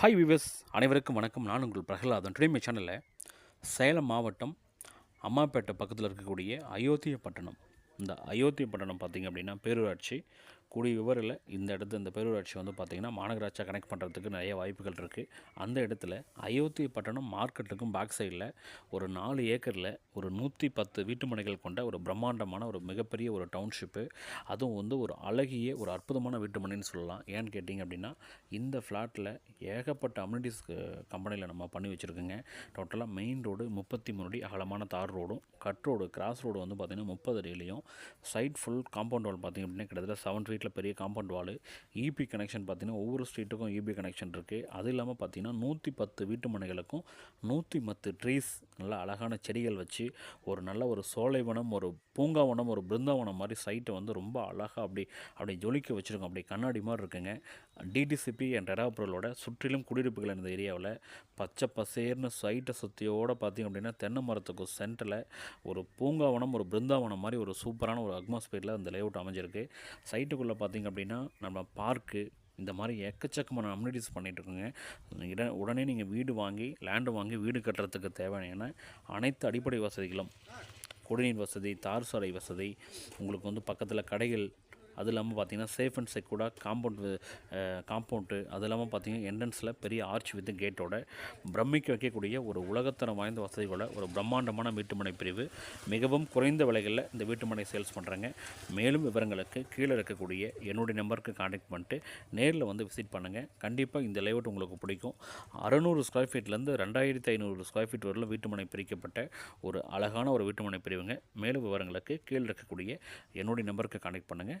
Hi விவஸ் அனைவருக்கும் வணக்கம். நான் உங்கள் பிரகலாதன். டுடே சேனலில் சேலம் மாவட்டம் அம்மாப்பேட்டை பக்கத்தில் இருக்கக்கூடிய அயோத்திய பட்டணம். இந்த அயோத்திய பட்டணம் பார்த்திங்க அப்படின்னா பேரூராட்சி. கூடிய விவரில் இந்த இடத்து இந்த பேரூராட்சி வந்து பார்த்திங்கன்னா மாநகராட்சியாக கனெக்ட் பண்ணுறதுக்கு நிறைய வாய்ப்புகள் இருக்குது அந்த இடத்துல அயோத்தி பட்டணம் மார்க்கெட்டுக்கும் பேக் சைடில் ஒரு நாலு ஏக்கரில் ஒரு நூற்றி பத்து வீட்டு மனைகள் கொண்ட ஒரு பிரம்மாண்டமான ஒரு மிகப்பெரிய ஒரு டவுன்ஷிப்பு அதுவும் வந்து ஒரு அழகிய ஒரு அற்புதமான வீட்டு மனைன்னு சொல்லலாம். ஏன்னு கேட்டிங்க அப்படின்னா இந்த ஃப்ளாட்டில் ஏகப்பட்ட அம்யூனிட்டிஸ் கம்பெனியில் நம்ம பண்ணி வச்சுருக்கோங்க. டோட்டலாக மெயின் ரோடு முப்பத்தி மூணு அடி அகலமான தார் ரோடும் கட் ரோடு கிராஸ் ரோடு வந்து பார்த்திங்கன்னா முப்பது அடியிலையும் சைட் ஃபுல் காம்பவுண்ட் வால் பார்த்திங்க அப்படின்னா கிட்டத்தட்ட செவன் ஃபீட்டில் பெரிய காம்பவுண்ட் வால் இபி கனெக்ஷன் பார்த்தீங்கன்னா ஒவ்வொரு ஸ்ட்ரீட்டுக்கும் இபி கனெக்ஷன் இருக்குது அது இல்லாமல் பார்த்தீங்கன்னா நூற்றி பத்து வீட்டு மனைகளுக்கும் நூற்றி பத்து ட்ரீஸ் நல்ல அழகான செடிகள் வச்சு ஒரு நல்ல ஒரு சோலைவனம் ஒரு பூங்காவனம் ஒரு பிருந்தாவனம் மாதிரி சைட்டை வந்து ரொம்ப அழகாக அப்படி அப்படி ஜொலிக்க வச்சுருக்கோம். அப்படி கண்ணாடி மாதிரி இருக்குங்க. டிடிசிபி அண்ட் எராபொருளோட சுற்றிலும் குடியிருப்புகள் இந்த ஏரியாவில். பச்சை பசேர்னு சைட்டை சுற்றியோடு பார்த்திங்க அப்படின்னா தென்னை மரத்துக்கு சென்டரில் ஒரு பூங்காவனம் ஒரு பிருந்தாவனம் மாதிரி ஒரு சூப்பரான ஒரு அட்மாஸ்பியரில் அந்த லேஅவுட் அமைஞ்சிருக்கு. சைட்டுக்குள்ளே பார்த்திங்க அப்படின்னா நம்ம பார்க்கு இந்த மாதிரி எக்கச்சக்கமான அம்யூனிட்டிஸ் பண்ணிகிட்ருக்கோங்க இட உடனே நீங்கள் வீடு வாங்கி லேண்டு வாங்கி வீடு கட்டுறதுக்கு தேவையான அனைத்து அடிப்படை வசதிகளும். குடிநீர் வசதி தார் சாலை வசதி உங்களுக்கு வந்து பக்கத்தில் கடைகள் அது இல்லாமல் பார்த்தீங்கன்னா சேஃப் அண்ட் செக்யூர்டாக காம்பவுண்ட் காம்பவுண்டு அது இல்லாமல் பார்த்தீங்கன்னா என்ட்ரன்ஸில் பெரிய ஆர்ச் வித் கேட்டோட பிரமிக்க வைக்கக்கூடிய ஒரு உலகத்தரம் வாய்ந்த வசதிகளோட ஒரு பிரம்மாண்டமான வீட்டுமனை பிரிவு. மிகவும் குறைந்த விலைகளில் இந்த வீட்டுமனை சேல்ஸ் பண்ணுறாங்க மேலும் விவரங்களுக்கு கீழே இருக்கக்கூடிய என்னுடைய நம்பருக்கு காண்டாக்ட் பண்ணிட்டு நேரில் வந்து விசிட் பண்ணுங்கள் கண்டிப்பாக இந்த லேஅவுட் உங்களுக்கு பிடிக்கும். அறநூறு ஸ்கொயர் ஃபீட்லேருந்து ரெண்டாயிரத்தி ஐநூறு ஸ்கொயர் ஃபீட் வரலும் வீட்டுமனை பிரிக்கப்பட்ட ஒரு அழகான ஒரு வீட்டுமனை பிரிவுங்க. மேலும் விவரங்களுக்கு கீழே இருக்கக்கூடிய என்னுடைய நம்பருக்கு காண்டாக்ட் பண்ணுங்கள்